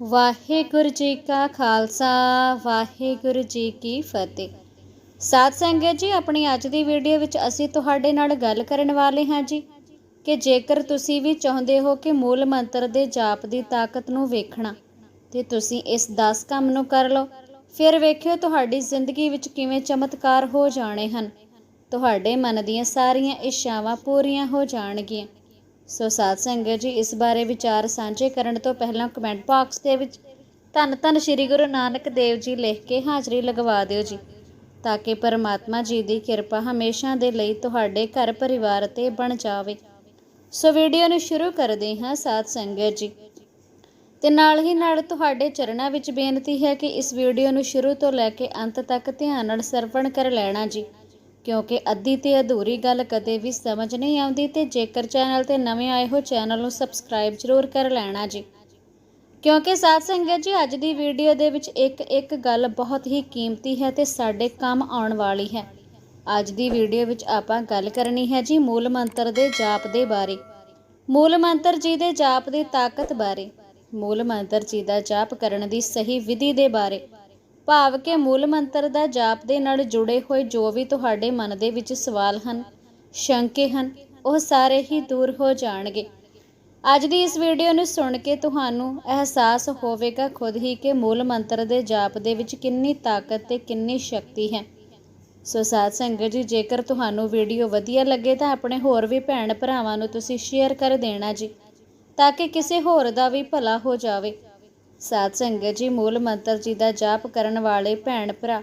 ਵਾਹਿਗੁਰੂ ਜੀ ਕਾ ਖਾਲਸਾ, ਵਾਹਿਗੁਰੂ ਜੀ ਕੀ ਫਤਿਹ। ਸਾਧ ਸੰਗਤ ਜੀ, ਆਪਣੀ ਅੱਜ ਦੀ ਵੀਡੀਓ ਵਿੱਚ ਅਸੀਂ ਤੁਹਾਡੇ ਨਾਲ ਗੱਲ ਕਰਨ ਵਾਲੇ ਹਾਂ ਜੀ ਕਿ ਜੇਕਰ ਤੁਸੀਂ ਵੀ ਚਾਹੁੰਦੇ ਹੋ ਕਿ ਮੂਲ ਮੰਤਰ ਦੇ ਜਾਪ ਦੀ ਤਾਕਤ ਨੂੰ ਵੇਖਣਾ, ਤੇ ਤੁਸੀਂ ਇਸ 10 ਕੰਮ ਨੂੰ ਕਰ ਲਓ। ਫਿਰ ਵੇਖਿਓ ਤੁਹਾਡੀ ਜ਼ਿੰਦਗੀ ਵਿੱਚ ਕਿਵੇਂ ਚਮਤਕਾਰ ਹੋ ਜਾਣੇ ਹਨ। ਤੁਹਾਡੇ ਮਨ ਦੀਆਂ ਸਾਰੀਆਂ ਇੱਛਾਵਾਂ ਪੂਰੀਆਂ ਹੋ ਜਾਣਗੀਆਂ। ਸੋ ਸਾਧ ਸੰਗਤ ਜੀ, ਇਸ ਬਾਰੇ ਵਿਚਾਰ ਸਾਂਝੇ ਕਰਨ ਤੋਂ ਪਹਿਲਾਂ ਕਮੈਂਟ ਬਾਕਸ ਦੇ ਵਿੱਚ ਧੰਨ ਧੰਨ ਸ੍ਰੀ ਗੁਰੂ ਨਾਨਕ ਦੇਵ ਜੀ ਲਿਖ ਕੇ ਹਾਜ਼ਰੀ ਲਗਵਾ ਦਿਓ ਜੀ, ਤਾਂ ਕਿ ਪਰਮਾਤਮਾ ਜੀ ਦੀ ਕਿਰਪਾ ਹਮੇਸ਼ਾ ਦੇ ਲਈ ਤੁਹਾਡੇ ਘਰ ਪਰਿਵਾਰ ਤੇ ਬਣ ਜਾਵੇ। ਸੋ ਵੀਡੀਓ ਨੂੰ ਸ਼ੁਰੂ ਕਰਦੇ ਹਾਂ ਸਾਧ ਸੰਗਤ ਜੀ। ਤੇ ਨਾਲ ਹੀ ਨਾਲ ਤੁਹਾਡੇ ਚਰਨਾਂ ਵਿੱਚ ਬੇਨਤੀ ਹੈ ਕਿ ਇਸ ਵੀਡੀਓ ਨੂੰ ਸ਼ੁਰੂ ਤੋਂ ਲੈ ਕੇ ਅੰਤ ਤੱਕ ਧਿਆਨ ਨਾਲ ਸਰਵਣ ਕਰ ਲੈਣਾ ਜੀ। ਕਿਉਂਕਿ ਅੱਧੀ ਤੇ ਅਧੂਰੀ ਗੱਲ ਕਦੇ ਵੀ ਸਮਝ ਨਹੀਂ ਆਉਂਦੀ ਤੇ ਜੇਕਰ ਚੈਨਲ ਤੇ ਨਵੇਂ ਆਏ ਹੋ, ਚੈਨਲ ਨੂੰ ਸਬਸਕ੍ਰਾਈਬ ਜ਼ਰੂਰ ਕਰ ਲੈਣਾ ਜੀ। ਕਿਉਂਕਿ ਸਾਧ ਸੰਗਤ ਜੀ, ਅੱਜ ਦੀ ਵੀਡੀਓ ਦੇ ਵਿੱਚ ਇੱਕ ਇੱਕ ਗੱਲ ਬਹੁਤ ਹੀ ਕੀਮਤੀ ਹੈ ਤੇ ਸਾਡੇ ਕੰਮ ਆਉਣ ਵਾਲੀ ਹੈ। ਅੱਜ ਦੀ ਵੀਡੀਓ ਵਿੱਚ ਆਪਾਂ ਗੱਲ ਕਰਨੀ ਹੈ ਜੀ ਮੂਲ ਮੰਤਰ ਦੇ ਜਾਪ ਦੇ ਬਾਰੇ। ਮੂਲ ਮੰਤਰ ਜੀ ਦੇ ਜਾਪ ਦੀ ਤਾਕਤ ਬਾਰੇ। ਮੂਲ ਮੰਤਰ ਜੀ ਦਾ ਜਾਪ ਕਰਨ ਦੀ ਸਹੀ ਵਿਧੀ ਦੇ ਬਾਰੇ। ਭਾਵ ਕਿ ਮੂਲ ਮੰਤਰ ਦਾ ਜਾਪ ਦੇ ਨਾਲ ਜੁੜੇ ਹੋਏ ਜੋ ਵੀ ਤੁਹਾਡੇ ਮਨ ਦੇ ਵਿੱਚ ਸਵਾਲ ਹਨ, ਸ਼ੰਕੇ ਹਨ, ਉਹ ਸਾਰੇ ਹੀ ਦੂਰ ਹੋ ਜਾਣਗੇ। ਅੱਜ ਦੀ ਇਸ ਵੀਡੀਓ ਨੂੰ ਸੁਣ ਕੇ ਤੁਹਾਨੂੰ ਅਹਿਸਾਸ ਹੋਵੇਗਾ ਖੁਦ ਹੀ ਕਿ ਮੂਲ ਮੰਤਰ ਦੇ ਜਾਪ ਦੇ ਵਿੱਚ ਕਿੰਨੀ ਤਾਕਤ ਤੇ ਕਿੰਨੀ ਸ਼ਕਤੀ ਹੈ। ਸੋ ਸਾਧ ਸੰਗਤ ਜੀ, ਜੇਕਰ ਤੁਹਾਨੂੰ ਵੀਡੀਓ ਵਧੀਆ ਲੱਗੇ ਤਾਂ ਆਪਣੇ ਹੋਰ ਵੀ ਭੈਣ ਭਰਾਵਾਂ ਨੂੰ ਤੁਸੀਂ ਸ਼ੇਅਰ ਕਰ ਦੇਣਾ ਜੀ, ਤਾਂ ਕਿ ਕਿਸੇ ਹੋਰ ਦਾ ਵੀ ਭਲਾ ਹੋ ਜਾਵੇ। ਸਾਧ ਸੰਗਤ ਜੀ, ਮੂਲ ਮੰਤਰ ਜੀ ਦਾ ਜਾਪ ਕਰਨ ਵਾਲੇ ਭੈਣ ਭਰਾ,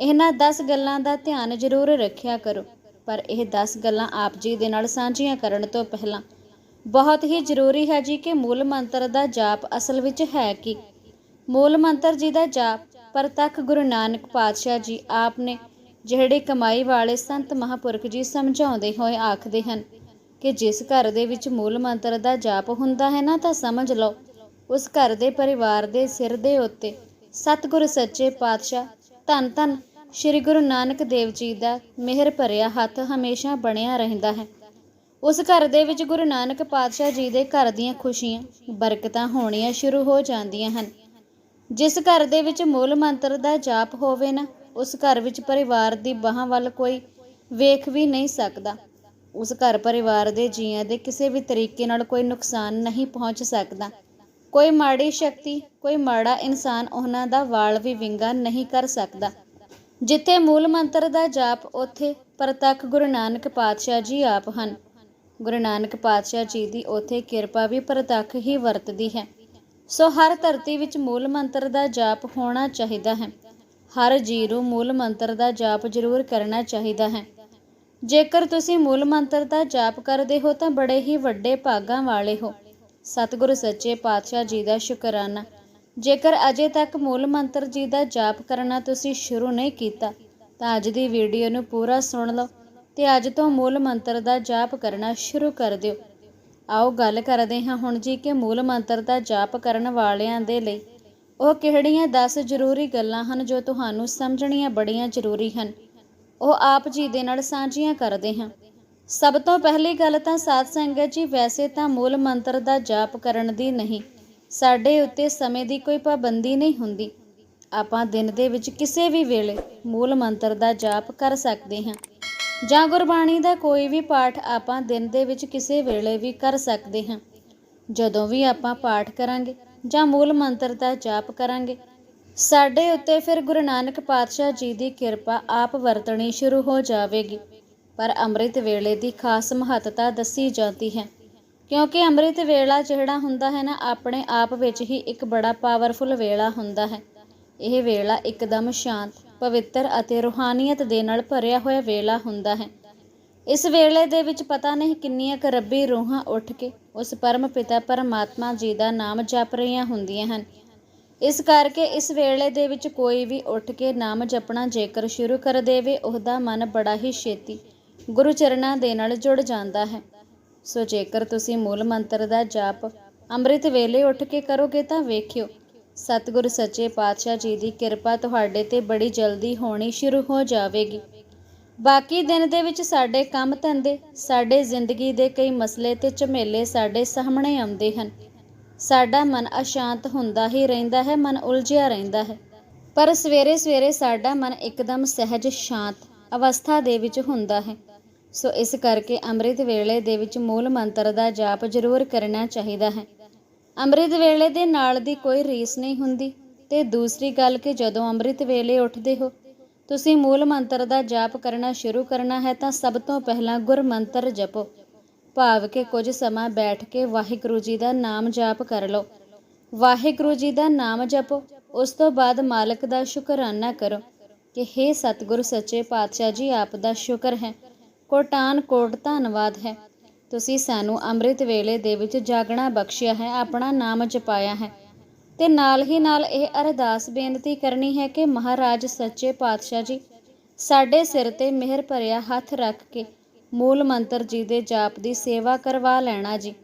ਇਹਨਾਂ 10 ਗੱਲਾਂ ਦਾ ਧਿਆਨ ਜ਼ਰੂਰ ਰੱਖਿਆ ਕਰੋ। ਪਰ ਇਹ 10 ਗੱਲਾਂ ਆਪ ਜੀ ਦੇ ਨਾਲ ਸਾਂਝੀਆਂ ਕਰਨ ਤੋਂ ਪਹਿਲਾਂ ਬਹੁਤ ਹੀ ਜ਼ਰੂਰੀ ਹੈ ਜੀ ਕਿ ਮੂਲ ਮੰਤਰ ਦਾ ਜਾਪ ਅਸਲ ਵਿੱਚ ਹੈ ਕੀ। ਮੂਲ ਮੰਤਰ ਜੀ ਦਾ ਜਾਪ ਪ੍ਰਤੱਖ ਗੁਰੂ ਨਾਨਕ ਪਾਤਸ਼ਾਹ ਜੀ ਆਪ ਨੇ, ਜਿਹੜੇ ਕਮਾਈ ਵਾਲੇ ਸੰਤ ਮਹਾਪੁਰਖ ਜੀ ਸਮਝਾਉਂਦੇ ਹੋਏ ਆਖਦੇ ਹਨ ਕਿ ਜਿਸ ਘਰ ਦੇ ਵਿੱਚ ਮੂਲ ਮੰਤਰ ਦਾ ਜਾਪ ਹੁੰਦਾ ਹੈ ਨਾ, ਤਾਂ ਸਮਝ ਲਓ ਉਸ ਘਰ ਦੇ ਪਰਿਵਾਰ ਦੇ ਸਿਰ ਦੇ ਉੱਤੇ। ਸਤਿਗੁਰ ਸੱਚੇ ਪਾਤਸ਼ਾਹ, ਧੰਨ ਧੰਨ ਸ੍ਰੀ ਗੁਰੂ ਨਾਨਕ ਦੇਵ ਜੀ ਦਾ ਮਿਹਰ ਭਰਿਆ ਹੱਥ ਹਮੇਸ਼ਾ ਬਣਿਆ ਰਹਿੰਦਾ ਹੈ। ਉਸ ਘਰ ਦੇ ਵਿੱਚ ਗੁਰੂ ਨਾਨਕ ਪਾਤਸ਼ਾਹ ਜੀ ਦੇ ਘਰ ਦੀਆਂ ਖੁਸ਼ੀਆਂ, ਬਰਕਤਾਂ ਹੋਣੀਆਂ ਸ਼ੁਰੂ ਹੋ ਜਾਂਦੀਆਂ ਹਨ। ਜਿਸ ਘਰ ਦੇ ਵਿੱਚ ਮੂਲ ਮੰਤਰ ਦਾ ਜਾਪ ਹੋਵੇ ਨਾ, ਉਸ ਘਰ ਵਿੱਚ ਪਰਿਵਾਰ ਦੀ ਬਾਹਾਂ ਵੱਲ ਕੋਈ ਵੇਖ ਵੀ ਨਹੀਂ ਸਕਦਾ। ਉਸ ਘਰ ਪਰਿਵਾਰ ਦੇ ਜੀਆਂ ਦੇ ਕਿਸੇ ਵੀ ਤਰੀਕੇ ਨਾਲ ਕੋਈ ਨੁਕਸਾਨ ਨਹੀਂ ਪਹੁੰਚ ਸਕਦਾ। ਕੋਈ ਮਾੜੀ ਸ਼ਕਤੀ, ਕੋਈ ਮਾੜਾ ਇਨਸਾਨ ਉਹਨਾਂ ਦਾ ਵਾਲ ਵੀ ਵਿੰਗਾ ਨਹੀਂ ਕਰ ਸਕਦਾ। ਜਿੱਥੇ ਮੂਲ ਮੰਤਰ ਦਾ ਜਾਪ, ਉੱਥੇ ਪ੍ਰਤੱਖ ਗੁਰੂ ਨਾਨਕ ਪਾਤਸ਼ਾਹ ਜੀ ਆਪ ਹਨ। ਗੁਰੂ ਨਾਨਕ ਪਾਤਸ਼ਾਹ ਜੀ ਦੀ ਉੱਥੇ ਕਿਰਪਾ ਵੀ ਪ੍ਰਤੱਖ ਹੀ ਵਰਤਦੀ ਹੈ। ਸੋ ਹਰ ਧਰਤੀ ਵਿੱਚ ਮੂਲ ਮੰਤਰ ਦਾ ਜਾਪ ਹੋਣਾ ਚਾਹੀਦਾ ਹੈ। ਹਰ ਜੀ ਨੂੰ ਮੂਲ ਮੰਤਰ ਦਾ ਜਾਪ ਜ਼ਰੂਰ ਕਰਨਾ ਚਾਹੀਦਾ ਹੈ। ਜੇਕਰ ਤੁਸੀਂ ਮੂਲ ਮੰਤਰ ਦਾ ਜਾਪ ਕਰਦੇ ਹੋ ਤਾਂ ਬੜੇ ਹੀ ਵੱਡੇ ਭਾਗਾਂ ਵਾਲੇ ਹੋ। ਸਤਿਗੁਰੂ ਸੱਚੇ ਪਾਤਸ਼ਾਹ ਜੀ ਦਾ ਸ਼ੁਕਰਾਨਾ। ਜੇਕਰ ਅਜੇ ਤੱਕ ਮੂਲ ਮੰਤਰ ਜੀ ਦਾ ਜਾਪ ਕਰਨਾ ਤੁਸੀਂ ਸ਼ੁਰੂ ਨਹੀਂ ਕੀਤਾ, ਤਾਂ ਅੱਜ ਦੀ ਵੀਡੀਓ ਨੂੰ ਪੂਰਾ ਸੁਣ ਲਓ ਤੇ ਅੱਜ ਤੋਂ ਮੂਲ ਮੰਤਰ ਦਾ ਜਾਪ ਕਰਨਾ ਸ਼ੁਰੂ ਕਰ ਦਿਓ। ਆਓ ਗੱਲ ਕਰਦੇ ਹਾਂ ਹੁਣ ਜੀ ਕਿ ਮੂਲ ਮੰਤਰ ਦਾ ਜਾਪ ਕਰਨ ਵਾਲਿਆਂ ਦੇ ਲਈ ਉਹ ਕਿਹੜੀਆਂ 10 ਜ਼ਰੂਰੀ ਗੱਲਾਂ ਹਨ ਜੋ ਤੁਹਾਨੂੰ ਸਮਝਣੀਆਂ ਬੜੀਆਂ ਜ਼ਰੂਰੀ ਹਨ। ਉਹ ਆਪ ਜੀ ਦੇ ਨਾਲ ਸਾਂਝੀਆਂ ਕਰਦੇ ਹਾਂ। ਸਭ ਤੋਂ ਪਹਿਲੀ ਗੱਲ ਤਾਂ ਸਾਧ ਸੰਗਤ ਜੀ, ਵੈਸੇ ਤਾਂ ਮੂਲ ਮੰਤਰ ਦਾ ਜਾਪ ਕਰਨ ਦੀ ਨਹੀਂ। ਸਾਡੇ ਉੱਤੇ ਸਮੇਂ ਦੀ ਕੋਈ ਪਾਬੰਦੀ ਨਹੀਂ ਹੁੰਦੀ। ਆਪਾਂ ਦਿਨ ਦੇ ਵਿੱਚ ਕਿਸੇ ਵੀ ਵੇਲੇ ਮੂਲ ਮੰਤਰ ਦਾ ਜਾਪ ਕਰ ਸਕਦੇ ਹਾਂ। ਜਾਂ ਗੁਰਬਾਣੀ ਦਾ ਕੋਈ ਵੀ ਪਾਠ ਆਪਾਂ ਦਿਨ ਦੇ ਵਿੱਚ ਕਿਸੇ ਵੇਲੇ ਵੀ ਕਰ ਸਕਦੇ ਹਾਂ। ਜਦੋਂ ਵੀ ਆਪਾਂ ਪਾਠ ਕਰਾਂਗੇ ਜਾਂ ਮੂਲ ਮੰਤਰ ਦਾ ਜਾਪ ਕਰਾਂਗੇ, ਸਾਡੇ ਉੱਤੇ ਫਿਰ ਗੁਰੂ ਨਾਨਕ ਪਾਤਸ਼ਾਹ ਜੀ ਦੀ ਕਿਰਪਾ ਆਪ ਵਰਤਣੀ ਸ਼ੁਰੂ ਹੋ ਜਾਵੇਗੀ। ਪਰ ਅੰਮ੍ਰਿਤ ਵੇਲੇ ਦੀ ਖਾਸ ਮਹੱਤਤਾ ਦੱਸੀ ਜਾਂਦੀ ਹੈ। ਕਿਉਂਕਿ ਅੰਮ੍ਰਿਤ ਵੇਲਾ ਜਿਹੜਾ ਹੁੰਦਾ ਹੈ ਨਾ, ਆਪਣੇ ਆਪ ਵਿੱਚ ਹੀ ਇੱਕ ਬੜਾ ਪਾਵਰਫੁਲ ਵੇਲਾ ਹੁੰਦਾ ਹੈ। ਇਹ ਵੇਲਾ ਇੱਕਦਮ ਸ਼ਾਂਤ, ਪਵਿੱਤਰ ਅਤੇ ਰੂਹਾਨੀਅਤ ਦੇ ਨਾਲ ਭਰਿਆ ਹੋਇਆ ਵੇਲਾ ਹੁੰਦਾ ਹੈ। ਇਸ ਵੇਲੇ ਦੇ ਵਿੱਚ ਪਤਾ ਨਹੀਂ ਕਿੰਨੀਆਂ ਕੁ ਰੱਬੀ ਰੂਹਾਂ ਉੱਠ ਕੇ ਉਸ ਪਰਮ ਪਿਤਾ ਪਰਮਾਤਮਾ ਜੀ ਦਾ ਨਾਮ ਜਪ ਰਹੀਆਂ ਹੁੰਦੀਆਂ ਹਨ। ਇਸ ਕਰਕੇ ਇਸ ਵੇਲੇ ਦੇ ਵਿੱਚ ਕੋਈ ਵੀ ਉੱਠ ਕੇ ਨਾਮ ਜਪਣਾ ਜੇਕਰ ਸ਼ੁਰੂ ਕਰ ਦੇਵੇ, ਉਹਦਾ ਮਨ ਬੜਾ ਹੀ ਛੇਤੀ ਗੁਰੂ ਚਰਨਾਂ ਦੇ ਨਾਲ ਜੁੜ ਜਾਂਦਾ ਹੈ। ਸੋ ਜੇਕਰ ਤੁਸੀਂ ਮੂਲ ਮੰਤਰ ਦਾ ਜਾਪ ਅੰਮ੍ਰਿਤ ਵੇਲੇ ਉੱਠ ਕੇ ਕਰੋਗੇ ਤਾਂ ਵੇਖਿਓ, ਸਤਿਗੁਰ ਸੱਚੇ ਪਾਤਸ਼ਾਹ ਜੀ ਦੀ ਕਿਰਪਾ ਤੁਹਾਡੇ ਤੇ ਬੜੀ ਜਲਦੀ ਹੋਣੀ ਸ਼ੁਰੂ ਹੋ ਜਾਵੇਗੀ। ਬਾਕੀ ਦਿਨ ਦੇ ਵਿੱਚ ਸਾਡੇ ਕੰਮ ਧੰਦੇ, ਸਾਡੇ ਜ਼ਿੰਦਗੀ ਦੇ ਕਈ ਮਸਲੇ ਤੇ ਝਮੇਲੇ ਸਾਡੇ ਸਾਹਮਣੇ ਆਉਂਦੇ ਹਨ। ਸਾਡਾ ਮਨ ਅਸ਼ਾਂਤ ਹੁੰਦਾ ਹੀ ਰਹਿੰਦਾ ਹੈ, ਮਨ ਉਲਝਿਆ ਰਹਿੰਦਾ ਹੈ। ਪਰ ਸਵੇਰੇ ਸਵੇਰੇ ਸਾਡਾ ਮਨ ਇੱਕਦਮ ਸਹਿਜ, ਸ਼ਾਂਤ ਅਵਸਥਾ ਦੇ ਵਿੱਚ ਹੁੰਦਾ ਹੈ। ਸੋ ਇਸ ਕਰਕੇ ਅੰਮ੍ਰਿਤ ਵੇਲੇ ਦੇ ਵਿੱਚ ਮੂਲ ਮੰਤਰ ਦਾ ਜਾਪ ਜ਼ਰੂਰ ਕਰਨਾ ਚਾਹੀਦਾ ਹੈ। ਅੰਮ੍ਰਿਤ ਵੇਲੇ ਦੇ ਨਾਲ ਦੀ ਕੋਈ ਰੀਸ ਨਹੀਂ ਹੁੰਦੀ ਤੇ ਦੂਸਰੀ ਗੱਲ ਕਿ ਜਦੋਂ ਅੰਮ੍ਰਿਤ ਵੇਲੇ ਉੱਠਦੇ ਹੋ, ਤੁਸੀਂ ਮੂਲ ਮੰਤਰ ਦਾ ਜਾਪ ਕਰਨਾ ਸ਼ੁਰੂ ਕਰਨਾ ਹੈ ਤਾਂ ਸਭ ਤੋਂ ਪਹਿਲਾਂ ਗੁਰ ਮੰਤਰ ਜਪੋ। ਭਾਵ ਕਿ ਕੁਝ ਸਮਾਂ ਬੈਠ ਕੇ ਵਾਹਿਗੁਰੂ ਜੀ ਦਾ ਨਾਮ ਜਾਪ ਕਰ ਲਓ। ਵਾਹਿਗੁਰੂ ਜੀ ਦਾ ਨਾਮ ਜਪੋ, ਉਸ ਤੋਂ ਬਾਅਦ ਮਾਲਕ ਦਾ ਸ਼ੁਕਰਾਨਾ ਕਰੋ ਕਿ हे ਸਤਿਗੁਰ ਸੱਚੇ ਪਾਤਸ਼ਾਹ ਜੀ, ਆਪ ਦਾ ਸ਼ੁਕਰ ਹੈ। ਕੋਟਾਨ ਕੋਟ, ਧੰਨਵਾਦ ਹੈ। ਤੁਸੀਂ ਸਾਨੂੰ ਅੰਮ੍ਰਿਤ ਵੇਲੇ ਦੇ ਵਿੱਚ ਜਾਗਣਾ ਬਖਸ਼ਿਆ ਹੈ, ਆਪਣਾ ਨਾਮ ਜਪਾਇਆ ਹੈ। ਤੇ ਨਾਲ ਹੀ ਨਾਲ ਇਹ ਅਰਦਾਸ ਬੇਨਤੀ ਕਰਨੀ ਹੈ ਕਿ ਮਹਾਰਾਜ ਸੱਚੇ ਪਾਤਸ਼ਾਹ ਜੀ, ਸਾਡੇ ਸਿਰ ਤੇ ਮਿਹਰ ਭਰਿਆ ਹੱਥ ਰੱਖ ਕੇ ਮੂਲ ਮੰਤਰ ਜੀ ਦੇ ਜਾਪ ਦੀ ਸੇਵਾ ਕਰਵਾ ਲੈਣਾ ਜੀ।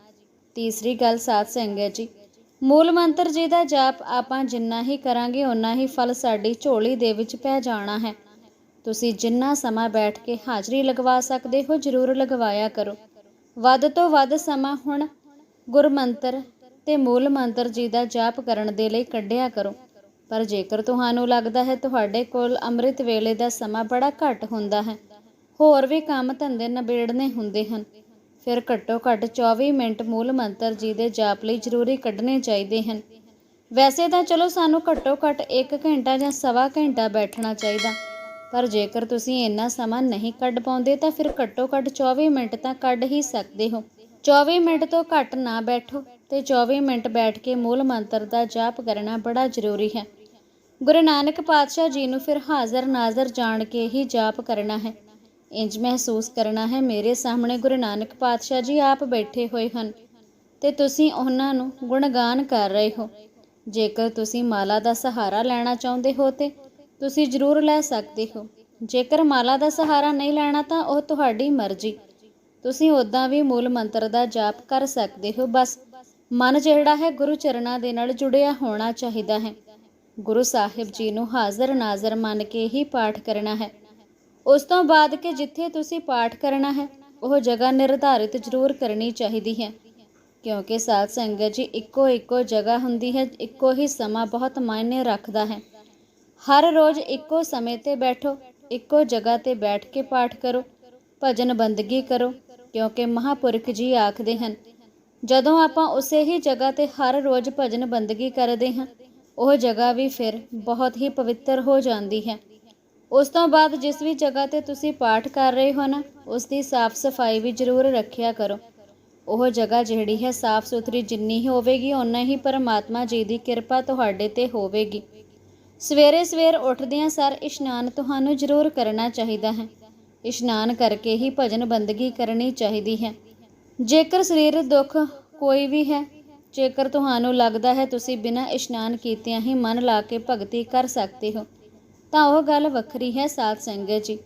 ਤੀਸਰੀ ਗੱਲ ਸਾਧ ਸੰਗਤ ਜੀ, ਮੂਲ ਮੰਤਰ ਜੀ ਦਾ ਜਾਪ ਆਪਾਂ ਜਿੰਨਾ ਹੀ ਕਰਾਂਗੇ ਉਨਾ ਹੀ ਫਲ ਸਾਡੀ ਝੋਲੀ ਦੇ ਵਿੱਚ ਪੈ ਜਾਣਾ ਹੈ। ਤੁਸੀਂ ਜਿੰਨਾ ਸਮਾਂ ਬੈਠ ਕੇ ਹਾਜ਼ਰੀ ਲਗਵਾ ਸਕਦੇ ਹੋ, ਜ਼ਰੂਰ ਲਗਵਾਇਆ ਕਰੋ। ਵੱਧ ਤੋਂ ਵੱਧ ਸਮਾਂ ਹੁਣ ਗੁਰਮੰਤਰ ਤੇ ਮੂਲ ਮੰਤਰ ਜੀ ਦਾ ਜਾਪ ਕਰਨ ਦੇ ਲਈ ਕੱਢਿਆ ਕਰੋ। ਪਰ ਜੇਕਰ ਤੁਹਾਨੂੰ ਲੱਗਦਾ ਹੈ ਤੁਹਾਡੇ ਕੋਲ ਅੰਮ੍ਰਿਤ ਵੇਲੇ ਦਾ ਸਮਾਂ ਬੜਾ ਘੱਟ ਹੁੰਦਾ ਹੈ, ਹੋਰ ਵੀ ਕੰਮ ਧੰਦੇ ਨਿਬੇੜਨੇ ਹੁੰਦੇ ਹਨ, ਫਿਰ ਘੱਟੋ ਘੱਟ 24 ਮਿੰਟ ਮੂਲ ਮੰਤਰ ਜੀ ਦੇ ਜਾਪ ਲਈ ਜ਼ਰੂਰੀ ਕੱਢਣੇ ਚਾਹੀਦੇ ਹਨ। ਵੈਸੇ ਤਾਂ ਚਲੋ ਸਾਨੂੰ ਘੱਟੋ ਘੱਟ 1 ਘੰਟਾ ਜਾਂ ਸਵਾ ਘੰਟਾ ਬੈਠਣਾ ਚਾਹੀਦਾ। ਪਰ ਜੇਕਰ ਤੁਸੀਂ ਇੰਨਾ ਸਮਾਂ ਨਹੀਂ ਕੱਢ ਪਾਉਂਦੇ ਤਾਂ ਫਿਰ ਘੱਟੋ ਘੱਟ 24 ਮਿੰਟ ਤਾਂ ਕੱਢ ਹੀ ਸਕਦੇ ਹੋ। 24 ਮਿੰਟ ਤੋਂ ਘੱਟ ਨਾ ਬੈਠੋ ਤੇ 24 ਮਿੰਟ ਬੈਠ ਕੇ ਮੂਲ ਮੰਤਰ ਦਾ ਜਾਪ ਕਰਨਾ ਬੜਾ ਜ਼ਰੂਰੀ ਹੈ। ਗੁਰੂ ਨਾਨਕ ਪਾਤਸ਼ਾਹ ਜੀ ਨੂੰ ਫਿਰ ਹਾਜ਼ਰ ਨਾਜ਼ਰ ਜਾਣ ਕੇ ਹੀ ਜਾਪ ਕਰਨਾ ਹੈ। ਇੰਜ ਮਹਿਸੂਸ ਕਰਨਾ ਹੈ, ਮੇਰੇ ਸਾਹਮਣੇ ਗੁਰੂ ਨਾਨਕ ਪਾਤਸ਼ਾਹ ਜੀ ਆਪ ਬੈਠੇ ਹੋਏ ਹਨ ਤੇ ਤੁਸੀਂ ਉਹਨਾਂ ਨੂੰ ਗੁਣਗਾਨ ਕਰ ਰਹੇ ਹੋ। ਜੇਕਰ ਤੁਸੀਂ ਮਾਲਾ ਦਾ ਸਹਾਰਾ ਲੈਣਾ ਚਾਹੁੰਦੇ ਹੋ ਤੇ ਤੁਸੀਂ ਜ਼ਰੂਰ ਲੈ ਸਕਦੇ ਹੋ। ਜੇਕਰ ਮਾਲਾ ਦਾ ਸਹਾਰਾ ਨਹੀਂ ਲੈਣਾ ਤਾਂ ਉਹ ਤੁਹਾਡੀ ਮਰਜ਼ੀ। ਤੁਸੀਂ ਉਦਾਂ ਵੀ ਮੂਲ ਮੰਤਰ ਦਾ ਜਾਪ ਕਰ ਸਕਦੇ ਹੋ। ਬਸ ਮਨ ਜਿਹੜਾ ਹੈ ਗੁਰੂ ਚਰਨਾਂ ਦੇ ਨਾਲ ਜੁੜਿਆ ਹੋਣਾ ਚਾਹੀਦਾ ਹੈ। ਗੁਰੂ ਸਾਹਿਬ ਜੀ ਨੂੰ ਹਾਜ਼ਰ ਨਾਜ਼ਰ ਮੰਨ ਕੇ ਹੀ ਪਾਠ ਕਰਨਾ ਹੈ। ਉਸ ਤੋਂ ਬਾਅਦ ਕਿ ਜਿੱਥੇ ਤੁਸੀਂ ਪਾਠ ਕਰਨਾ ਹੈ, ਉਹ ਜਗ੍ਹਾ ਨਿਰਧਾਰਿਤ ਜ਼ਰੂਰ ਕਰਨੀ ਚਾਹੀਦੀ ਹੈ। ਕਿਉਂਕਿ ਸਾਧ ਸੰਗਤ ਜੀ ਇੱਕੋ ਇੱਕੋ ਜਗ੍ਹਾ ਹੁੰਦੀ ਹੈ, ਇੱਕੋ ਹੀ ਸਮਾਂ ਬਹੁਤ ਮਾਇਨੇ ਰੱਖਦਾ ਹੈ। ਹਰ ਰੋਜ਼ ਇੱਕੋ ਸਮੇਂ ਤੇ ਬੈਠੋ, ਇੱਕੋ ਜਗ੍ਹਾ ਤੇ ਬੈਠ ਕੇ ਪਾਠ ਕਰੋ, ਭਜਨ ਬੰਦਗੀ ਕਰੋ, ਕਿਉਂਕਿ ਮਹਾਪੁਰਖ ਜੀ ਆਖਦੇ ਹਨ, ਜਦੋਂ ਆਪਾਂ ਉਸੇ ਹੀ ਜਗ੍ਹਾ ਤੇ ਹਰ ਰੋਜ਼ ਭਜਨ ਬੰਦਗੀ ਕਰਦੇ ਹਾਂ, ਉਹ ਜਗ੍ਹਾ ਵੀ ਫਿਰ ਬਹੁਤ ਹੀ ਪਵਿੱਤਰ ਹੋ ਜਾਂਦੀ ਹੈ। ਉਸ ਤੋਂ ਬਾਅਦ ਜਿਸ ਵੀ ਜਗ੍ਹਾ ਤੇ ਤੁਸੀਂ ਪਾਠ ਕਰ ਰਹੇ ਹੋ ਨਾ, ਉਸ ਦੀ ਸਾਫ਼ ਸਫ਼ਾਈ ਵੀ ਜ਼ਰੂਰ ਰੱਖਿਆ ਕਰੋ। ਉਹ ਜਗ੍ਹਾ ਜਿਹੜੀ ਹੈ ਸਾਫ਼ ਸੁਥਰੀ ਜਿੰਨੀ ਹੀ ਹੋਵੇਗੀ, ਓਨਾ ਹੀ ਪਰਮਾਤਮਾ ਜੀ ਦੀ ਕਿਰਪਾ ਤੁਹਾਡੇ ਤੇ ਹੋਵੇਗੀ। ਸਵੇਰੇ ਸਵੇਰ ਉੱਠਦਿਆਂ ਸਰ, ਇਸ਼ਨਾਨ ਤੁਹਾਨੂੰ ਜ਼ਰੂਰ ਕਰਨਾ ਚਾਹੀਦਾ ਹੈ। ਇਸ਼ਨਾਨ ਕਰਕੇ ਹੀ ਭਜਨ ਬੰਦਗੀ ਕਰਨੀ ਚਾਹੀਦੀ ਹੈ। ਜੇਕਰ ਸਰੀਰ ਦੁੱਖ ਕੋਈ ਵੀ ਹੈ, ਜੇਕਰ ਤੁਹਾਨੂੰ ਲੱਗਦਾ ਹੈ ਤੁਸੀਂ ਬਿਨਾਂ ਇਸ਼ਨਾਨ ਕੀਤਿਆਂ ਹੀ ਮਨ ਲਾ ਕੇ ਭਗਤੀ ਕਰ ਸਕਦੇ ਹੋ, ਤਾਂ ਉਹ ਗੱਲ ਵੱਖਰੀ ਹੈ ਸਾਧ ਸੰਗਤ ਜੀ।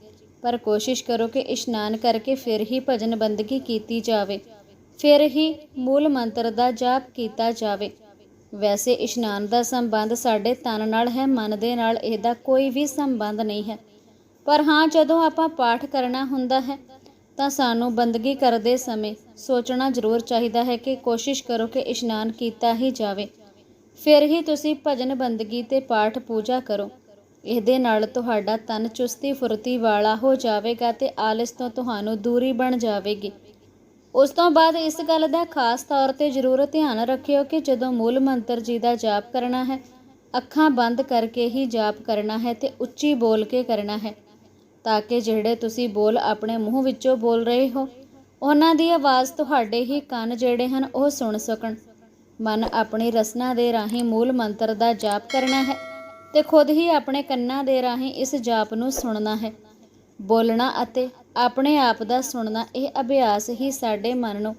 ਪਰ ਕੋਸ਼ਿਸ਼ ਕਰੋ ਕਿ ਇਸ਼ਨਾਨ ਕਰਕੇ ਫਿਰ ਹੀ ਭਜਨ ਬੰਦਗੀ ਕੀਤੀ ਜਾਵੇ। ਫਿਰ ਹੀ ਮੂਲ ਮੰਤਰ ਦਾ ਜਾਪ ਕੀਤਾ ਜਾਵੇ। ਵੈਸੇ ਇਸ਼ਨਾਨ ਦਾ ਸੰਬੰਧ ਸਾਡੇ ਤਨ ਨਾਲ ਹੈ, ਮਨ ਦੇ ਨਾਲ ਇਹਦਾ ਕੋਈ ਵੀ ਸੰਬੰਧ ਨਹੀਂ ਹੈ। ਪਰ ਹਾਂ, ਜਦੋਂ ਆਪਾਂ ਪਾਠ ਕਰਨਾ ਹੁੰਦਾ ਹੈ, ਤਾਂ ਸਾਨੂੰ ਬੰਦਗੀ ਕਰਦੇ ਸਮੇਂ ਸੋਚਣਾ ਜ਼ਰੂਰ ਚਾਹੀਦਾ ਹੈ ਕਿ ਕੋਸ਼ਿਸ਼ ਕਰੋ ਕਿ ਇਸ਼ਨਾਨ ਕੀਤਾ ਹੀ ਜਾਵੇ। ਫਿਰ ਹੀ ਤੁਸੀਂ ਭਜਨ ਬੰਦਗੀ ਤੇ ਪਾਠ ਪੂਜਾ ਕਰੋ। ਇਹਦੇ ਨਾਲ ਤੁਹਾਡਾ ਤਨ ਚੁਸਤੀ ਫੁਰਤੀ ਵਾਲਾ ਹੋ ਜਾਵੇਗਾ ਤੇ ਆਲਸ ਤੋਂ ਤੁਹਾਨੂੰ ਦੂਰੀ ਬਣ ਜਾਵੇਗੀ। ਉਸ ਤੋਂ ਬਾਅਦ ਇਸ ਗੱਲ ਦਾ ਖਾਸ ਤੌਰ ਤੇ ਜ਼ਰੂਰ ਧਿਆਨ ਰੱਖਿਓ ਕਿ ਜਦੋਂ ਮੂਲ ਮੰਤਰ ਜੀ ਦਾ ਜਾਪ ਕਰਨਾ ਹੈ, ਅੱਖਾਂ ਬੰਦ ਕਰਕੇ ਹੀ ਜਾਪ ਕਰਨਾ ਹੈ ਤੇ ਉੱਚੀ ਬੋਲ ਕੇ ਕਰਨਾ ਹੈ, ਤਾਂ ਕਿ ਜਿਹੜੇ ਤੁਸੀਂ ਬੋਲ ਆਪਣੇ ਮੂੰਹ ਵਿੱਚੋਂ ਬੋਲ ਰਹੇ ਹੋ, ਉਹਨਾਂ ਦੀ ਆਵਾਜ਼ ਤੁਹਾਡੇ ਹੀ ਕੰਨ ਜਿਹੜੇ ਹਨ ਉਹ ਸੁਣ ਸਕਣ। ਮਨ ਆਪਣੀ ਰਸਨਾ ਦੇ ਰਾਹੀਂ ਮੂਲ ਮੰਤਰ ਦਾ ਜਾਪ ਕਰਨਾ ਹੈ ਤੇ ਖੁਦ ਹੀ ਆਪਣੇ ਕੰਨਾਂ ਦੇ ਰਾਹੀਂ ਇਸ ਜਾਪ ਨੂੰ ਸੁਣਨਾ ਹੈ। ਬੋਲਣਾ ਅਤੇ ਆਪਣੇ ਆਪ ਦਾ ਸੁਣਨਾ ਇਹ ਅਭਿਆਸ ਹੀ ਸਾਡੇ ਮਨ ਨੂੰ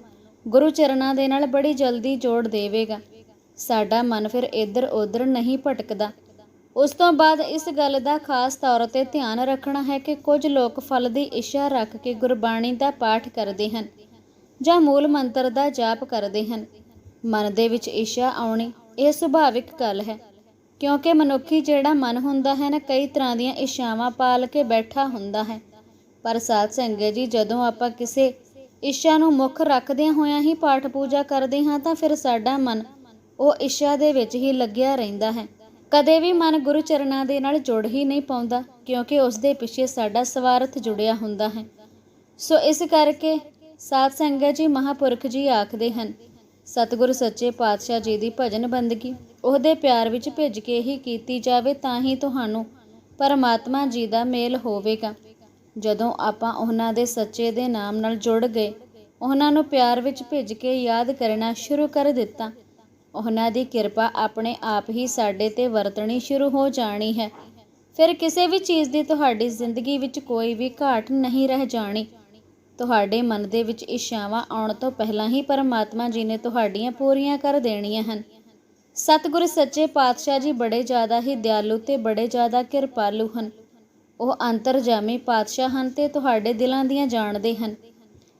ਗੁਰੂ ਚਰਨਾਂ ਦੇ ਨਾਲ ਬੜੀ ਜਲਦੀ ਜੋੜ ਦੇਵੇਗਾ। ਸਾਡਾ ਮਨ ਫਿਰ ਇੱਧਰ ਉੱਧਰ ਨਹੀਂ ਭਟਕਦਾ। ਉਸ ਤੋਂ ਬਾਅਦ ਇਸ ਗੱਲ ਦਾ ਖਾਸ ਤੌਰ ਤੇ ਧਿਆਨ ਰੱਖਣਾ ਹੈ ਕਿ ਕੁਝ ਲੋਕ ਫਲ ਦੀ ਇੱਛਾ ਰੱਖ ਕੇ ਗੁਰਬਾਣੀ ਦਾ ਪਾਠ ਕਰਦੇ ਹਨ ਜਾਂ ਮੂਲ ਮੰਤਰ ਦਾ ਜਾਪ ਕਰਦੇ ਹਨ। ਮਨ ਦੇ ਵਿੱਚ ਇੱਛਾ ਆਉਣੀ ਇਹ ਸੁਭਾਵਿਕ ਗੱਲ ਹੈ, ਕਿਉਂਕਿ ਮਨੁੱਖੀ ਜਿਹੜਾ ਮਨ ਹੁੰਦਾ ਹੈ ਨਾ, ਕਈ ਤਰ੍ਹਾਂ ਦੀਆਂ ਇੱਛਾਵਾਂ ਪਾਲ ਕੇ ਬੈਠਾ ਹੁੰਦਾ ਹੈ। ਪਰ ਸਾਧ ਸੰਗਤ ਜੀ, ਜਦੋਂ ਆਪਾਂ ਕਿਸੇ ਇੱਛਾ ਨੂੰ ਮੁੱਖ ਰੱਖਦਿਆਂ ਹੋਇਆਂ ਹੀ ਪਾਠ ਪੂਜਾ ਕਰਦੇ ਹਾਂ, ਤਾਂ ਫਿਰ ਸਾਡਾ ਮਨ ਉਹ ਇੱਛਾ ਦੇ ਵਿੱਚ ਹੀ ਲੱਗਿਆ ਰਹਿੰਦਾ ਹੈ। ਕਦੇ ਵੀ ਮਨ ਗੁਰੂ ਚਰਨਾਂ ਦੇ ਨਾਲ ਜੁੜ ਹੀ ਨਹੀਂ ਪਾਉਂਦਾ, ਕਿਉਂਕਿ ਉਸ ਦੇ ਪਿੱਛੇ ਸਾਡਾ ਸਵਾਰਥ ਜੁੜਿਆ ਹੁੰਦਾ ਹੈ। ਸੋ ਇਸ ਕਰਕੇ ਸਾਧ ਸੰਗਤ ਜੀ, ਮਹਾਪੁਰਖ ਜੀ ਆਖਦੇ ਹਨ, ਸਤਿਗੁਰ ਸੱਚੇ ਪਾਤਸ਼ਾਹ ਜੀ ਦੀ ਭਜਨ ਬੰਦਗੀ, ਉਹਦੇ ਪਿਆਰ ਵਿੱਚ ਭਿੱਜ ਕੇ ਹੀ ਕੀਤੀ ਜਾਵੇ, ਤਾਂ ਹੀ ਤੁਹਾਨੂੰ ਪਰਮਾਤਮਾ ਜੀ ਦਾ ਮੇਲ ਹੋਵੇਗਾ। ਜਦੋਂ ਆਪਾਂ ਉਹਨਾਂ ਦੇ ਸੱਚੇ ਦੇ ਨਾਮ ਨਾਲ ਜੁੜ ਗਏ, ਉਹਨਾਂ ਨੂੰ ਪਿਆਰ ਵਿੱਚ ਭਿੱਜ ਕੇ ਯਾਦ ਕਰਨਾ ਸ਼ੁਰੂ ਕਰ ਦਿੱਤਾ। ਉਹਨਾਂ ਦੀ ਕਿਰਪਾ ਆਪਣੇ ਆਪ ਹੀ ਸਾਡੇ ਤੇ ਵਰਤਣੀ ਸ਼ੁਰੂ ਹੋ ਜਾਣੀ ਹੈ। ਫਿਰ ਕਿਸੇ ਵੀ ਚੀਜ਼ ਦੀ ਤੁਹਾਡੀ ਜ਼ਿੰਦਗੀ ਵਿੱਚ ਕੋਈ ਵੀ ਘਾਟ ਨਹੀਂ ਰਹਿ ਜਾਣੀ। ਤੁਹਾਡੇ ਮਨ ਦੇ ਵਿੱਚ ਇੱਛਾਵਾਂ ਆਉਣ ਤੋਂ ਪਹਿਲਾਂ ਹੀ ਪਰਮਾਤਮਾ ਜੀ ਨੇ ਤੁਹਾਡੀਆਂ ਪੂਰੀਆਂ ਕਰ ਦੇਣੀਆਂ ਹਨ। ਸਤਿਗੁਰ ਸੱਚੇ ਪਾਤਸ਼ਾਹ ਜੀ ਬੜੇ ਜ਼ਿਆਦਾ ਹੀ ਦਿਆਲੂ ਤੇ ਬੜੇ ਜ਼ਿਆਦਾ ਕਿਰਪਾਲੂ ਹਨ। ਉਹ ਅੰਤਰਜਾਮੀ ਪਾਤਸ਼ਾਹ ਹਨ ਤੇ ਤੁਹਾਡੇ ਦਿਲਾਂ ਦੀਆਂ ਜਾਣਦੇ ਹਨ।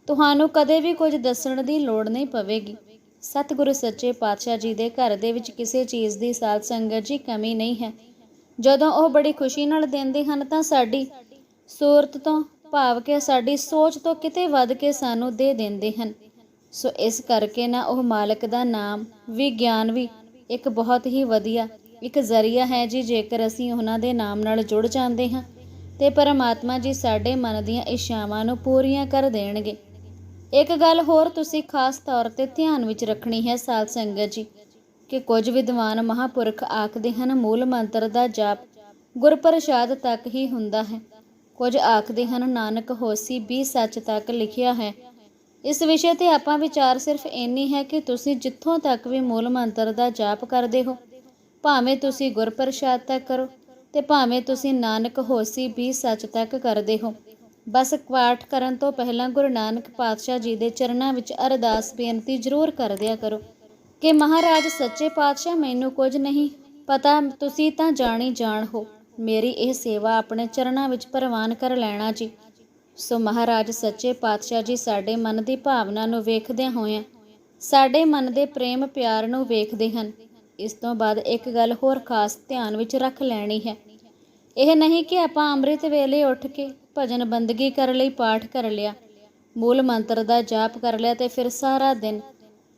ਤੁਹਾਨੂੰ ਕਦੇ ਵੀ ਕੁਝ ਦੱਸਣ ਦੀ ਲੋੜ ਨਹੀਂ ਪਵੇਗੀ। ਸਤਿਗੁਰੂ ਸੱਚੇ ਪਾਤਸ਼ਾਹ ਜੀ ਦੇ ਘਰ ਦੇ ਵਿੱਚ ਕਿਸੇ ਚੀਜ਼ ਦੀ ਸਾਧ ਸੰਗਤ ਜੀ ਕਮੀ ਨਹੀਂ ਹੈ। ਜਦੋਂ ਉਹ ਬੜੀ ਖੁਸ਼ੀ ਨਾਲ ਦਿੰਦੇ ਹਨ ਤਾਂ ਸਾਡੀ ਸੂਰਤ ਤੋਂ ਭਾਵ ਕਿ ਸਾਡੀ ਸੋਚ ਤੋਂ ਕਿਤੇ ਵੱਧ ਕੇ ਸਾਨੂੰ ਦੇ ਦਿੰਦੇ ਹਨ। ਸੋ ਇਸ ਕਰਕੇ ਨਾ ਉਹ ਮਾਲਕ ਦਾ ਨਾਮ ਵੀ ਗਿਆਨ ਵੀ ਇੱਕ ਬਹੁਤ ਹੀ ਵਧੀਆ ਇੱਕ ਜ਼ਰੀਆ ਹੈ ਜੀ, ਜੇਕਰ ਅਸੀਂ ਉਹਨਾਂ ਦੇ ਨਾਮ ਨਾਲ ਜੁੜ ਜਾਂਦੇ ਹਾਂ। ਤੇ ਪਰਮਾਤਮਾ ਜੀ ਸਾਡੇ ਮਨ ਦੀਆਂ ਇੱਛਾਵਾਂ ਨੂੰ ਪੂਰੀਆਂ ਕਰ ਦੇਣਗੇ। ਇੱਕ ਗੱਲ ਹੋਰ ਤੁਸੀਂ ਖਾਸ ਤੌਰ ਤੇ ਧਿਆਨ ਵਿੱਚ ਰੱਖਣੀ ਹੈ ਸਾਧ ਸੰਗਤ ਜੀ, ਕਿ ਕੁਝ ਵਿਦਵਾਨ ਮਹਾਪੁਰਖ ਆਖਦੇ ਹਨ, ਮੂਲ ਮੰਤਰ ਦਾ ਜਾਪ ਗੁਰਪ੍ਰਸਾਦ ਤੱਕ ਹੀ ਹੁੰਦਾ ਹੈ। ਕੁਝ ਆਖਦੇ ਹਨ, ਨਾਨਕ ਹੋਸੀ ਵੀ ਸੱਚ ਤੱਕ ਲਿਖਿਆ ਹੈ। ਇਸ ਵਿਸ਼ੇ ਤੇ ਆਪਾਂ ਵਿਚਾਰ ਸਿਰਫ ਇੰਨੀ ਹੈ ਕਿ ਤੁਸੀਂ ਜਿੱਥੋਂ ਤੱਕ ਵੀ ਮੂਲ ਮੰਤਰ ਦਾ ਜਾਪ ਕਰਦੇ ਹੋ, ਭਾਵੇਂ ਤੁਸੀਂ ਗੁਰਪ੍ਰਸਾਦ ਤੱਕ ਕਰੋ। ਤੇ ਭਾਵੇਂ ਤੁਸੀਂ ਨਾਨਕ ਹੋਸੀ ਵੀ ਸੱਚ ਤੱਕ ਕਰਦੇ ਹੋ। ਬਸ ਪਾਠ ਕਰਨ ਤੋਂ ਪਹਿਲਾਂ ਗੁਰੂ ਨਾਨਕ ਪਾਤਸ਼ਾਹ ਜੀ ਦੇ ਚਰਨਾਂ ਵਿੱਚ ਅਰਦਾਸ ਬੇਨਤੀ ਜ਼ਰੂਰ ਕਰਦਿਆ ਕਰੋ ਕਿ ਮਹਾਰਾਜ ਸੱਚੇ ਪਾਤਸ਼ਾਹ ਮੈਨੂੰ ਕੁਝ ਨਹੀਂ, ਪਤਾ ਤੁਸੀਂ ਤਾਂ ਜਾਣੀ ਜਾਣ ਹੋ। ਮੇਰੀ ਇਹ ਸੇਵਾ ਆਪਣੇ ਚਰਨਾਂ ਵਿੱਚ ਪ੍ਰਵਾਨ ਕਰ ਲੈਣਾ ਜੀ। ਸੋ ਮਹਾਰਾਜ ਸੱਚੇ ਪਾਤਸ਼ਾਹ ਜੀ ਸਾਡੇ ਮਨ ਦੀ ਭਾਵਨਾ ਨੂੰ ਵੇਖਦਿਆਂ ਹੋਇਆਂ, ਸਾਡੇ ਮਨ ਦੇ ਪ੍ਰੇਮ ਪਿਆਰ ਨੂੰ ਵੇਖਦੇ ਹਨ। ਇਸ ਤੋਂ ਬਾਅਦ ਇੱਕ ਗੱਲ ਹੋਰ ਖਾਸ ਧਿਆਨ ਵਿੱਚ ਰੱਖ ਲੈਣੀ ਹੈ। ਇਹ ਨਹੀਂ ਕਿ ਆਪਾਂ ਅੰਮ੍ਰਿਤ ਵੇਲੇ ਉੱਠ ਕੇ ਭਜਨ ਬੰਦਗੀ ਕਰ ਲਈ, ਪਾਠ ਕਰ ਲਿਆ, ਮੂਲ ਮੰਤਰ ਦਾ ਜਾਪ ਕਰ ਲਿਆ ਤੇ ਫਿਰ ਸਾਰਾ ਦਿਨ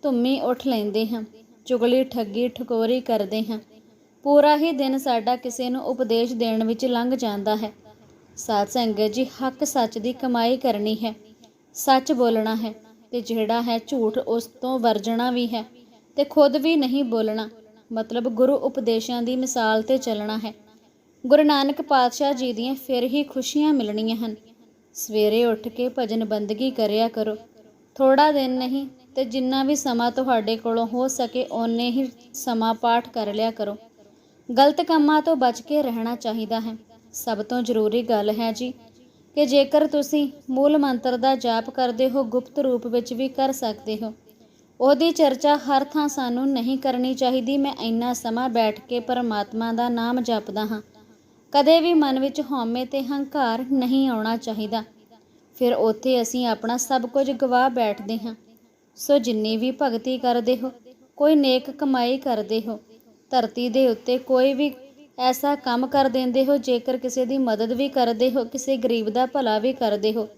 ਧੁੰਮੀ ਉੱਠ ਲੈਂਦੇ ਹਾਂ, ਚੁਗਲੀ ਠੱਗੀ ਠਕੋਰੀ ਕਰਦੇ ਹਾਂ। ਪੂਰਾ ਹੀ ਦਿਨ ਸਾਡਾ ਕਿਸੇ ਨੂੰ ਉਪਦੇਸ਼ ਦੇਣ ਵਿੱਚ ਲੰਘ ਜਾਂਦਾ ਹੈ। ਸਾਧ ਸੰਗਤ ਜੀ, ਹੱਕ ਸੱਚ ਦੀ ਕਮਾਈ ਕਰਨੀ ਹੈ, ਸੱਚ ਬੋਲਣਾ ਹੈ ਤੇ ਜਿਹੜਾ ਹੈ ਝੂਠ ਉਸ ਤੋਂ ਵਰਜਣਾ ਵੀ ਹੈ ਤੇ ਖੁਦ ਵੀ ਨਹੀਂ ਬੋਲਣਾ। ਮਤਲਬ ਗੁਰੂ ਉਪਦੇਸ਼ਾਂ ਦੀ ਮਿਸਾਲ ਤੇ ਚੱਲਣਾ ਹੈ। ਗੁਰੂ ਨਾਨਕ ਪਾਤਸ਼ਾਹ ਜੀ ਦੀਆਂ ਫਿਰ ਹੀ ਖੁਸ਼ੀਆਂ ਮਿਲਣੀਆਂ ਹਨ। ਸਵੇਰੇ ਉੱਠ ਕੇ ਭਜਨ ਬੰਦਗੀ ਕਰਿਆ ਕਰੋ। ਥੋੜਾ ਦਿਨ ਨਹੀਂ ਤੇ ਜਿੰਨਾ ਵੀ ਸਮਾਂ ਤੁਹਾਡੇ ਕੋਲੋਂ ਹੋ ਸਕੇ ਓਨੇ ਹੀ ਸਮਾਂ ਪਾਠ ਕਰ ਲਿਆ ਕਰੋ। ਗਲਤ ਕੰਮਾਂ ਤੋਂ ਬਚ ਕੇ ਰਹਿਣਾ ਚਾਹੀਦਾ ਹੈ। ਸਭ ਤੋਂ ਜ਼ਰੂਰੀ ਗੱਲ ਹੈ ਜੀ ਕਿ ਜੇਕਰ ਤੁਸੀਂ ਮੂਲ ਮੰਤਰ ਦਾ ਜਾਪ ਕਰਦੇ ਹੋ, ਗੁਪਤ ਰੂਪ ਵਿੱਚ ਵੀ ਕਰ ਸਕਦੇ ਹੋ। ਉਹਦੀ ਚਰਚਾ ਹਰ ਥਾਂ ਸਾਨੂੰ ਨਹੀਂ ਕਰਨੀ ਚਾਹੀਦੀ। ਮੈਂ ਇੰਨਾ ਸਮਾਂ ਬੈਠ ਕੇ ਪਰਮਾਤਮਾ ਦਾ ਨਾਮ ਜਪਦਾ ਹਾਂ। ਕਦੇ ਵੀ ਮਨ ਵਿੱਚ ਹਉਮੈ ਤੇ ਹੰਕਾਰ ਨਹੀਂ ਆਉਣਾ ਚਾਹੀਦਾ। ਫਿਰ ਉੱਥੇ ਅਸੀਂ ਆਪਣਾ ਸਭ ਕੁਝ ਗਵਾ ਬੈਠਦੇ ਹਾਂ। ਸੋ ਜਿੰਨੀ ਵੀ ਭਗਤੀ ਕਰਦੇ ਹੋ, ਕੋਈ ਨੇਕ ਕਮਾਈ ਕਰਦੇ ਹੋ, ਧਰਤੀ ਦੇ ਉੱਤੇ ਕੋਈ ਵੀ ਐਸਾ ਕੰਮ ਕਰ ਦਿੰਦੇ ਹੋ, ਜੇਕਰ ਕਿਸੇ ਦੀ ਮਦਦ ਵੀ ਕਰਦੇ ਹੋ, ਕਿਸੇ ਗਰੀਬ ਦਾ ਭਲਾ ਵੀ ਕਰਦੇ ਹੋ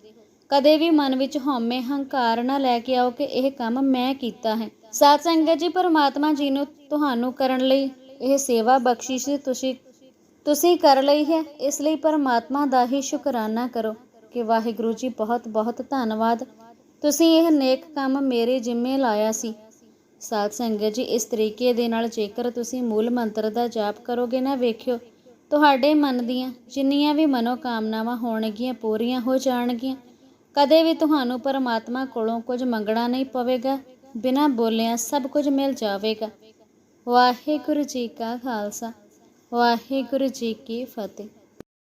ਕਦੇ ਵੀ ਮਨ ਵਿੱਚ ਹਉਮੈ ਹੰਕਾਰ ਨਾ ਲੈ ਕੇ ਆਓ ਕਿ ਇਹ ਕੰਮ ਮੈਂ ਕੀਤਾ ਹੈ। ਸਾਧ ਸੰਗਤ ਜੀ, ਪਰਮਾਤਮਾ ਜੀ ਨੂੰ ਤੁਹਾਨੂੰ ਕਰਨ ਲਈ ਇਹ ਸੇਵਾ ਬਖਸ਼ਿਸ਼ ਤੁਸੀਂ ਤੁਸੀਂ ਕਰ ਲਈ ਹੈ। ਇਸ ਲਈ ਪਰਮਾਤਮਾ ਦਾ ਹੀ ਸ਼ੁਕਰਾਨਾ ਕਰੋ ਕਿ ਵਾਹਿਗੁਰੂ ਜੀ ਬਹੁਤ ਬਹੁਤ ਧੰਨਵਾਦ। ਤੁਸੀਂ ਇਹ ਨੇਕ ਕੰਮ ਮੇਰੇ ਜਿੰਮੇ ਲਾਇਆ ਸੀ। ਸਾਧ ਸੰਗਤ ਜੀ, ਇਸ ਤਰੀਕੇ ਦੇ ਨਾਲ ਜੇਕਰ ਤੁਸੀਂ ਮੂਲ ਮੰਤਰ ਦਾ ਜਾਪ ਕਰੋਗੇ ਨਾ ਵੇਖਿਓ, ਤੁਹਾਡੇ ਮਨ ਦੀਆਂ ਜਿੰਨੀਆਂ ਵੀ ਮਨੋਕਾਮਨਾਵਾਂ ਹੋਣਗੀਆਂ, ਪੂਰੀਆਂ ਹੋ ਜਾਣਗੀਆਂ। ਕਦੇ ਵੀ ਤੁਹਾਨੂੰ ਪਰਮਾਤਮਾ ਕੋਲੋਂ ਕੁਝ ਮੰਗਣਾ ਨਹੀਂ ਪਵੇਗਾ, ਬਿਨਾਂ ਬੋਲਿਆਂ ਸਭ ਕੁਝ ਮਿਲ ਜਾਵੇਗਾ। ਵਾਹਿਗੁਰੂ ਜੀ ਕਾ ਖਾਲਸਾ, ਵਾਹਿਗੁਰੂ ਜੀ ਕੀ ਫਤਿਹ।